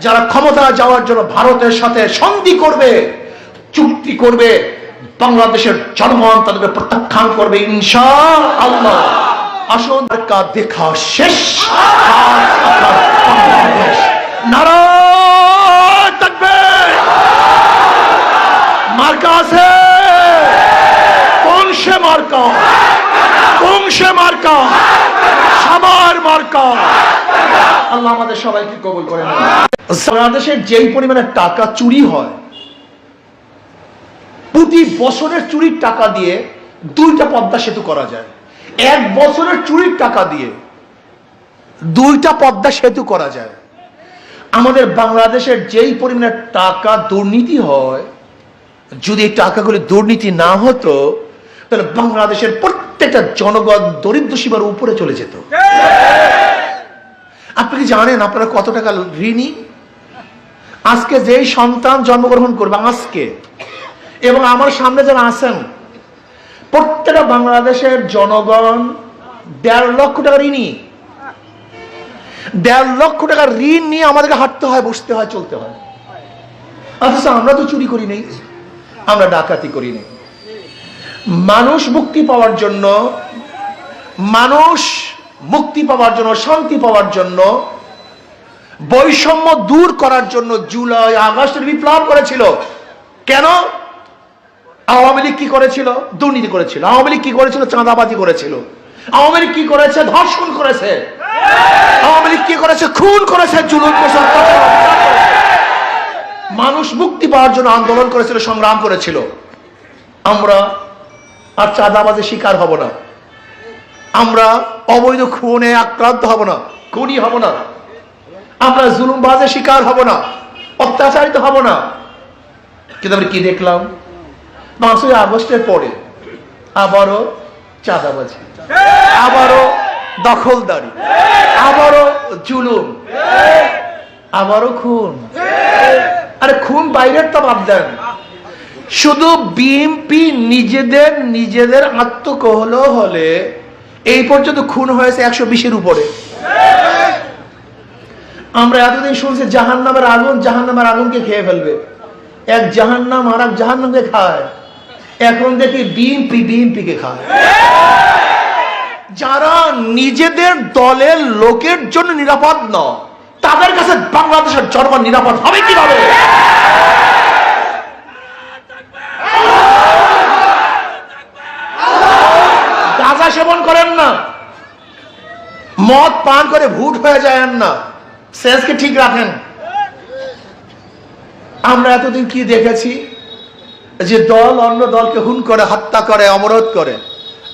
যারা ক্ষমতা যাওয়ার জন্য ভারতের সাথে সন্ধি করবে, চুক্তি করবে, বাংলাদেশের জনগণ তাদেরকে প্রত্যাখ্যান করবে ইনশা আল্লাহ আসুন দেখা শেষ। নারায়ণ তাকবীর মার্কা আছে। কোন সে মার্কা। কোন সে মার্কা। সবার মার্কা। আল্লাহ আমাদের সবাইকে কবুল করে বাংলাদেশের যেই পরিমাণে টাকা চুরি হয়, প্রতি বছরের চুরির টাকা দিয়ে দুইটা পদ্মা সেতু করা যায়। এক বছরের চুরির টাকা দিয়ে দুইটা পদ্মা সেতু করা যায়। আমাদের বাংলাদেশের যেই পরিমাণে টাকা দুর্নীতি হয়, যদি এই টাকাগুলি দুর্নীতি না হতো, তাহলে বাংলাদেশের প্রত্যেকটা জনগণ দরিদ্র সীমার উপরে চলে যেত। আপনি কি জানেন আপনারা কত টাকা ঋণী? আজকে যেই সন্তান জন্মগ্রহণ করবে, আজকে। এবং আমার সামনে যারা আছেন, প্রত্যেকটা বাংলাদেশের জনগণ দেড় লক্ষ টাকা ঋণী। দেড় লক্ষ টাকা ঋণ নিয়ে আমাদেরকে হাঁটতে হয়, বসতে হয়, চলতে হয়। অথচ আমরা তো চুরি করি নেই, আমরা ডাকাতি করি নেই। মানুষ মুক্তি পাওয়ার জন্য মানুষ মুক্তি পাওয়ার জন্য, শান্তি পাওয়ার জন্য, বৈষম্য দূর করার জন্য জুলাই, আগস্টের বিপ্লব করেছিল। কেন? আওয়ামী লীগ কি করেছিল? দুর্নীতি করেছিল। আওয়ামী লীগ কি করেছিল? চাঁদাবাজি করেছিল। আওয়ামী লীগ কি করেছে? ধর্ষণ করেছে। আওয়ামী লীগ কি করেছে? খুন করেছে, জুলুম মানুষ মুক্তি পাওয়ার জন্য আন্দোলন করেছিল, সংগ্রাম করেছিল। আমরা আর চাঁদাবাজের শিকার হব না। আমরা অবৈধ খুনে আক্রান্ত হব না। খুনি হব না। আমরা জুলুমবাজের শিকার হব না। অত্যাচারিত হব না। কিন্তু আমরা কি দেখলাম? পাঁচই আগস্টের পরে আবারও চাঁদাবাজি। আবারও দখলদারি। আবারও জুলুম। আবারও খুন। আরে খুন বাইরের তো বাদ দেন। শুধু বিএনপি নিজেদের নিজেদের আত্মকহল হলে এই পর্যন্ত খুন হয়েছে একশো বিশের উপরে। আমরা এতদিন শুনছি জাহান নামের আগুন জাহান নামের আগুনকে খেয়ে ফেলবে। এক জাহান নাম আর এক জাহান নামকে খায়। এখন দেখি বিএনপি বিএনপি কে খায়। যারা নিজেদের দলের লোকের জন্য নিরাপদ নয়, তাদের কাছে বাংলাদেশের জনগণ নিরাপদ হবে কীভাবে? সেবন করেন না। মদ পান করে ভুট হয়ে যায় না। সেন্সকে ঠিক রাখেন। আমরা এতদিন কি দেখেছি? যে দল অন্য দলকে হুন করে, হত্যা করে, অবরোধ করে।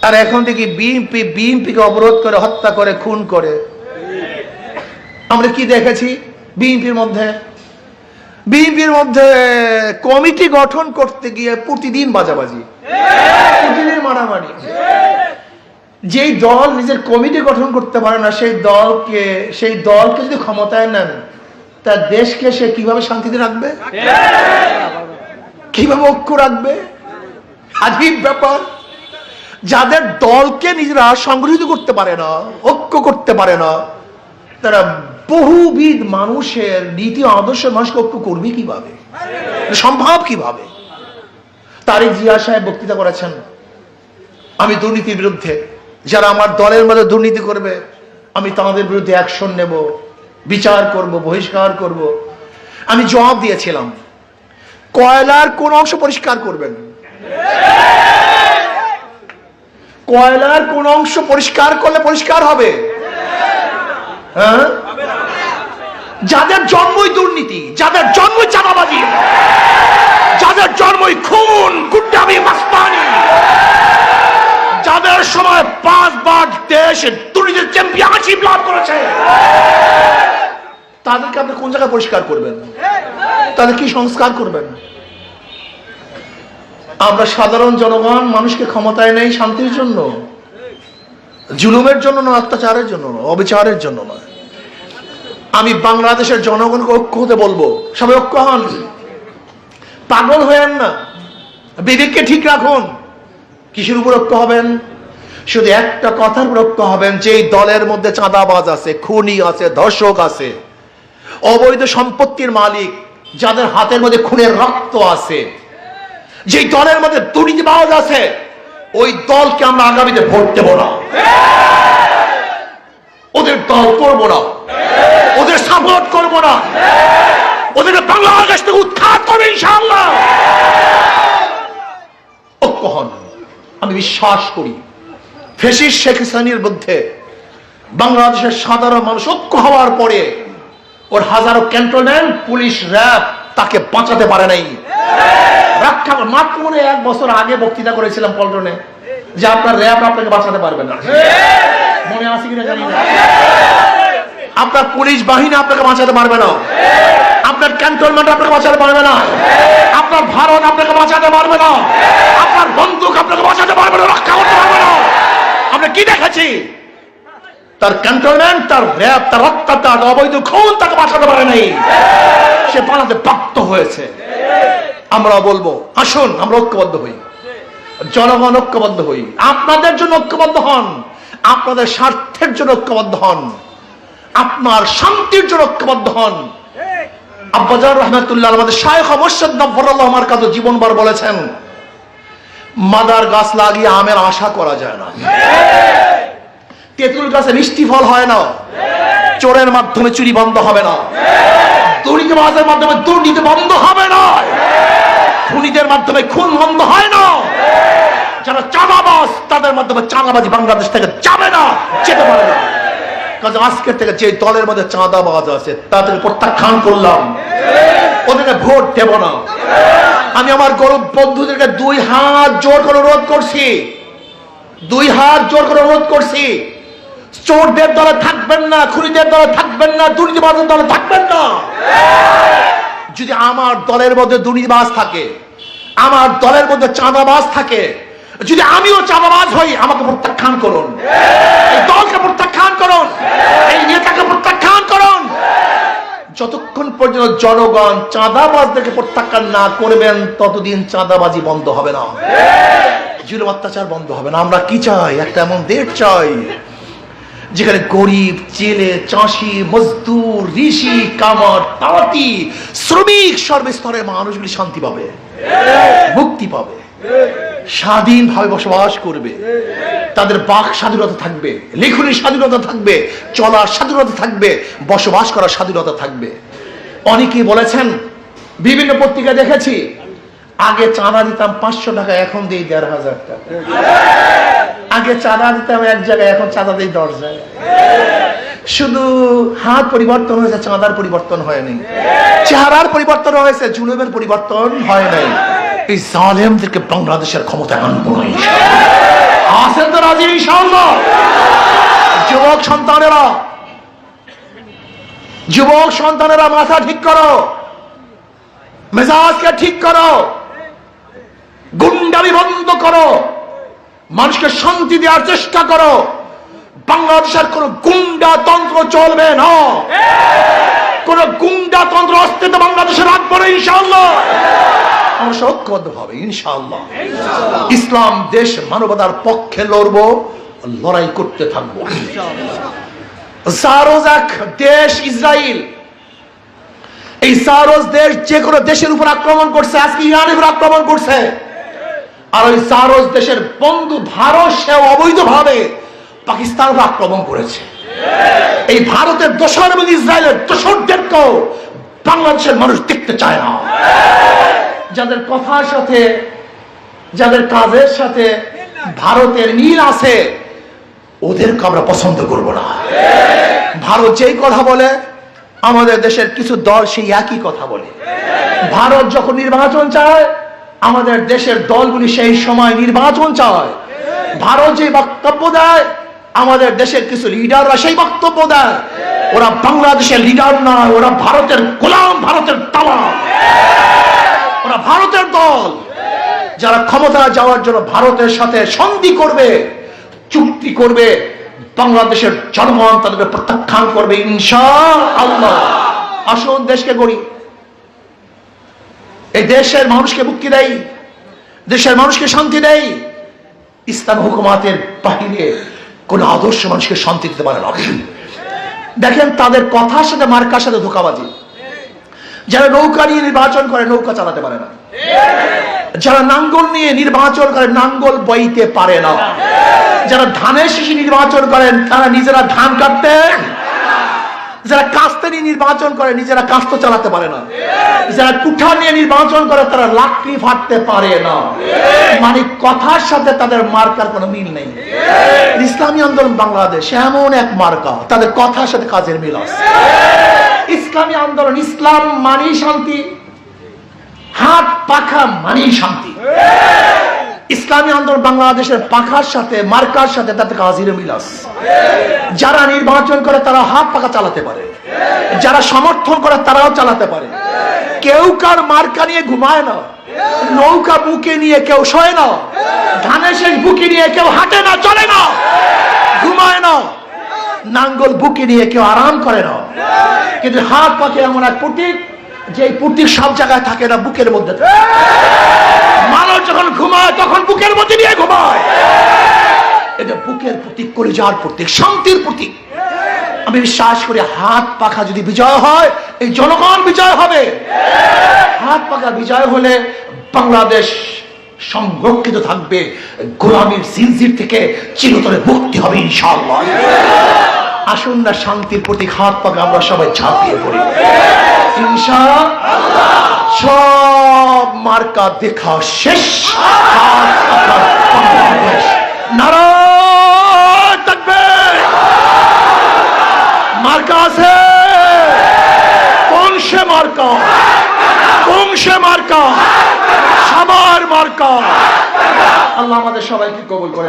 আর এখন দেখি বিএনপি বিএনপিকে অবরোধ করে, হত্যা করে, খুন করে। আমরা কি দেখেছি বিএনপির মধ্যে? বিএনপির মধ্যে কমিটি গঠন করতে গিয়ে প্রতিদিন বাজাবাজি। প্রতিদিন মারামারি। যেই দল নিজের কমিটি গঠন করতে পারে না, সেই দলকে সেই দলকে যদি ক্ষমতায় নেন, তার দেশকে সে কীভাবে শান্তিতে রাখবে? কীভাবে ঐক্য রাখবে? আজীব ব্যাপার, যাদের দলকে নিজেরা সংগঠিত করতে পারে না, ঐক্য করতে পারে না, তারা বহুবিধ মানুষের নীতি আদর্শ মানুষকে ঐক্য করবে কীভাবে? সম্ভব কীভাবে? তারিক জিয়া সাহেব বক্তৃতা করেছেন, আমি দুর্নীতির বিরুদ্ধে। যারা আমার দলের মধ্যে দুর্নীতি করবে, আমি তাদের বিরুদ্ধে অ্যাকশন নেব, বিচার করব, বহিষ্কার করব। আমি জবাব দিয়েছিলাম, কয়লার কোন অংশ পরিষ্কার করবেন? কয়লার কোন অংশ পরিষ্কার করলে পরিষ্কার হবে? হ্যাঁ? যাদের জন্মই দুর্নীতি, যাদের জন্মই চাঁদাবাজি, যাদের জন্মই খুন গুন্ডামি মাস্তানি যাদের সময় পাঁচবার দেশ, দুর্নীতির চ্যাম্পিয়নশিপ লাভ করেছে। তাদেরকে আপনি কোন জায়গায় পরিষ্কার করবেন? তাদের কি সংস্কার করবেন? আমরা সাধারণ জনগণ, মানুষকে ক্ষমতায় নেই শান্তির জন্য, জুলুমের জন্য না অত্যাচারের জন্য নয়, অবিচারের জন্য নয়। আমি বাংলাদেশের জনগণকে ঐক্য হতে বলব। সবাই ঐক্য হন। পাগল হয়েন না। বিবেককে ঠিক রাখুন। কিসের উপর ঐক্য হবেন? শুধু একটা কথার উপর ঐক্য হবেন যে দলের মধ্যে চাঁদাবাজ আছে, খুনি আছে, ধর্ষক আছে, অবৈধ সম্পত্তির মালিক, যাদের হাতের মধ্যে খুনের রক্ত আছে যে দলের মধ্যে দুর্নীতিবাজ আছে, ওই দলকে আমরা আগামীতে ভোট দেব না। ওদের দল করব না। ওদের সাপোর্ট করব না। ওদেরকে বাংলাদেশ থেকে উৎখাত করবে ইনশাআল্লাহ। ঐক্য হন। আমি বিশ্বাস করি। ফেসিস শেখ হাসিনার মধ্যে বাংলাদেশের সাধারণ মানুষ ঐক্য হওয়ার পরে ওর হাজারো ক্যান্টনমেন্ট, পুলিশ, র্যাব তাকে বাঁচাতে পারে নাই। রক্ষা মাত্র মনে এক বছর আগে বক্তৃতা করেছিলাম পল্টনে যে আপনার র্যাব আপনাকে বাঁচাতে পারবে না। মনে আছে কিনা জানি না। আপনার পুলিশ বাহিনী আপনাকে বাঁচাতে পারবে না। আপনার ক্যান্টনমেন্ট আপনাকে বাঁচাতে পারবে না। আপনার ভারত আপনাকে বাঁচাতে পারবে না। আপনার বন্দুক আপনাকে বাঁচাতে পারবে না, রক্ষা করতে পারবে না। আমরা কি দেখেছি? তার ক্যান্টনমেন্ট তার র্যাব, তার অত্যাচার অবৈধ খুন তাকে বাঁচাতে পারে নাই। সে পালাতে বাধ্য হয়েছে। আমরা বলব, আসুন, আমরা ঐক্যবদ্ধ হই। জনগণ ঐক্যবদ্ধ হই। আপনাদের জন্য ঐক্যবদ্ধ হন। আপনাদের স্বার্থের জন্য ঐক্যবদ্ধ হন। আপনার শান্তির জন্য ঐক্যবদ্ধ হন। আব্বাজার রহমতুল্লাহ আমাদের শায়খ মোর্শেদ নব্বরুল্লাহ আমার কাছে জীবনবার বলেছেন, মাদার গাছ লাগিয়ে আমের আশা করা যায় না। তেঁতুল গাছে মিষ্টি ফল হয় না। চোরের মাধ্যমে চুরি বন্ধ হবে না। দুর্নীতিবাজের মাধ্যমে দুর্নীতি বন্ধ হবে না। খুনিদের মাধ্যমে খুন বন্ধ হয় না। যারা চাঁদাবাজ, তাদের মাধ্যমে চাঁদাবাজি বাংলাদেশ থেকে যাবে না, যেতে পারে না। আজকের থেকে যে দলের মধ্যে চাঁদাবাজ আছে তাদের প্রত্যাখ্যান করলাম। ওদেরকে ভোট দেব না। আমি আমার গরিব বন্ধুদেরকে দুই হাত জোর করে অনুরোধ করছি। দুই হাত জোর করে অনুরোধ করছি। চোরদের দলে থাকবেন না, খুনিদের দলে থাকবেন না দুর্নীতিবাজের দলে থাকবেন না। যদি আমার দলের মধ্যে দুর্নীতিবাজ থাকে, আমার দলের মধ্যে চাঁদাবাজ থাকে যদি আমিও চাঁদাবাজ হই, আমাকে প্রত্যাখ্যান করুন। এই দলকে প্রত্যাখ্যান করুন। এই নেতাকে প্রত্যাখ্যান করুন। যতক্ষণ পর্যন্ত জনগণ চাঁদাবাজদেরকে প্রত্যাখ্যান না করবেন, ততদিন চাঁদাবাজি বন্ধ হবে না। জুলুম অত্যাচার বন্ধ হবে না। আমরা কি চাই? একটা এমন দেশ চাই, যেখানে গরিব, জেলে, চাষি, মজদুর, ঋষি, কামার তাঁতি শ্রমিক, সর্বস্তরের মানুষগুলি শান্তি পাবে, মুক্তি পাবে। স্বাধীনভাবে বসবাস করবে। তাদের বাক স্বাধীনতা থাকবে লেখনের স্বাধীনতা থাকবে, চলার স্বাধীনতা থাকবে, বসবাস করার স্বাধীনতা থাকবে। অনেকেই বলেছেন, বিভিন্ন পত্রিকা দেখেছি, আগে চাঁদা দিতাম পাঁচশো টাকা, এখন দিই দেড় হাজার টাকা। আগে চাঁদা দিতাম এক জায়গায়, এখন চাঁদা দিই দশ জায়গায়। শুধু হাত পরিবর্তন হয়েছে, চাঁদার পরিবর্তন হয়নি চেহারার পরিবর্তন হয়েছে, জুলুমের পরিবর্তন হয় নাই। এই জালেমদেরকে বাংলাদেশের ক্ষমতায় আনব না ইনশাআল্লাহ। আছেন তো রাজি যুবক সন্তানেরা যুবক সন্তানেরা, মাথা ঠিক করো। মেজাজকে ঠিক করো। বন্ধ করো। মানুষকে শান্তি দেওয়ার চেষ্টা করো। বাংলাদেশের কোন গুন্ডা তন্ত্র চলবে না। কোন গুন্ডা তন্ত্র অস্তিত্ব বাংলাদেশে রাখব না, ইনশাআল্লাহ। আমরা ঐক্যবদ্ধ হবে ইনশাআল্লাহ। ইসলাম দেশ মানবতার পক্ষে লড়বো লড়াই করতে থাকব। দেশ ইসরায়েল এই সারোজ দেশ যে কোনো দেশের উপর আক্রমণ করছে আজকে ইরানের উপর আক্রমণ করছে। আর ওই সারোজ দেশের বন্ধু ভারত সে অবৈধভাবে পাকিস্তান উপর আক্রমণ করেছে। এই ভারতের দোসর এবং ইসরায়েলের দোসরদেরকেও বাংলাদেশের মানুষ দেখতে চায় না। যাদের কথার সাথে, যাদের কাজের সাথে ভারতের মিল আছে, ওদেরকে আমরা পছন্দ করব না। ভারত যেই কথা বলে, আমাদের দেশের কিছু দল সেই একই কথা বলে। ভারত যখন নির্বাচন চায়, আমাদের দেশের দলগুলি সেই সময় নির্বাচন চায়। ভারত যে বক্তব্য দেয়, আমাদের দেশের কিছু লিডাররা সেই বক্তব্য দেয়। ওরা বাংলাদেশের লিডার নয়, ওরা ভারতের গোলাম, ভারতের তালা ওরা ভারতের দল। যারা ক্ষমতা যাওয়ার জন্য ভারতের সাথে সন্ধি করবে, চুক্তি করবে, বাংলাদেশের জনগণ তাদেরকে প্রত্যাখ্যান করবে ইনশা আল্লাহ আসুন দেশকে গড়ি। এই দেশের মানুষকে মুক্তি দেয় দেশের মানুষকে শান্তি দেয় ইসলাম হুকুমাতের বাহিরে কোন আদর্শ মানুষকে শান্তি দিতে পারে না। দেখেন তাদের কথার সাথে মার্কার সাথে ধোকাবাজি। যারা নৌকা নিয়ে নির্বাচন করে, নৌকা চালাতে পারে না। যারা নাঙ্গল নিয়ে নির্বাচন করেন নাঙ্গল বইতে পারে না। যারা ধানের শিশি নির্বাচন করেন তারা নিজেরা ধান কাটতে, যারা কাস্তে নিয়ে নির্বাচন করে, নিজেরা কাস্ত চালাতে পারে না। যারা কুঠা নিয়ে নির্বাচন করে, তারা লাকড়ি ফাটতে পারে না। মানে কথার সাথে তাদের মার্কার কোনো মিল নেই। ইসলামী আন্দোলন বাংলাদেশ এমন এক মার্কা, তাদের কথার সাথে কাজের মিল আছে। ইসলামী আন্দোলন, ইসলাম মানেই শান্তি। হাত, পাখা মানি শান্তি। ইসলামী আন্দোলন বাংলাদেশের পাখার সাথে, মার্কার সাথে, তাতে কাজের মিল আছে? যারা নির্বাচন করে, তারা হাত, পাখা চালাতে পারে। যারা সমর্থন করে, তারাও চালাতে পারে। কেউ কার মার্কা নিয়ে ঘুমায় না। নৌকা বুকে নিয়ে কেউ শোয় না। ধানের শেষ বুকে নিয়ে কেউ হাঁটে না, চলে না। ঘুমায় না। নাঙ্গল বুকে নিয়ে কেউ আরাম করে না। কিন্তু হাত পাকে এমন এক প্রতীক যে প্রতীক সব জায়গায় থাকে না, বুকের মধ্যে মানুষ যখন ঘুমায়, তখন বুকের মধ্যে নিয়ে ঘুমায়। এটা বুকের প্রতীক করে যাওয়ার প্রতীক, শান্তির প্রতীক। আমি বিশ্বাস করি, হাত পাখা যদি বিজয় হয়, এই জনগণ বিজয় হবে। হাত পাখা বিজয় হলে বাংলাদেশ সংরক্ষিত থাকবে, গোলামীর জিনজির থেকে চিরতরে মুক্তি হবে ইনশাআল্লাহ। আসুন না শান্তির প্রতীক, হাত পাখা আমরা সবাই ঝাঁপিয়ে পড়ি। সব মার্কা দেখা শেষ। তাকবীর মার্কা আছে। কোন সে মার্কা? সে মার্কা। সবার মার্কা। আল্লাহ আমাদের সবাইকে কবল করে